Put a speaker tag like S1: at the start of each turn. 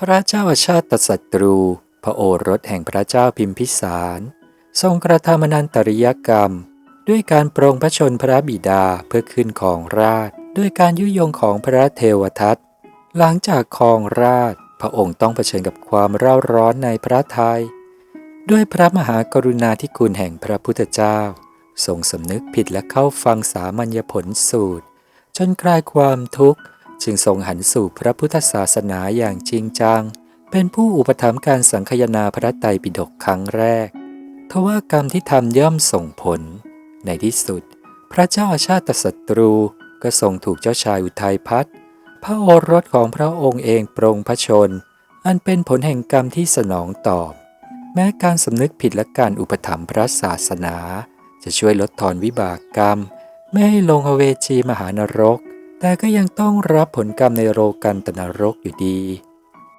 S1: พระเจ้าอาชาติศัตรู พระโอรสแห่งพระเจ้าพิมพิสาร ทรงกระทำอนันตริยกรรม ด้วยการปรงพระชนพระบิดาเพื่อขึ้นของราช ด้วยการยุยงของพระเทวทัตหลังจากครองราช พระองค์ต้องเผชิญกับความเร่าร้อนในพระทัยด้วยพระมหากรุณาธิคุณแห่งพระพุทธเจ้า ทรงสำนึกผิดและเข้าฟังสามัญญผลสูตร จนคลายความทุกข์ จึงทรงหันสู่พระพุทธศาสนาอย่างจริงจัง เป็นผู้อุปถัมภ์การสังคายนาพระไตรปิฎกครั้งแรกทว่ากรรมที่ทำย่อมส่งผล ในที่สุด พระเจ้าอาชาติศัตรูก็ทรงถูกเจ้าชายอุทัยพัฒน์พระโอรสของพระองค์เองปรงพระชน อันเป็นผลแห่งกรรมที่สนองตอบ แม้การสำนึกผิดและการอุปถัมภ์พระศาสนา จะช่วยลดทอนวิบากกรรม ไม่ให้ลงอเวจีมหานรก แต่ก็ยังต้องรับผลกรรมในโรกันตนรกอยู่ดี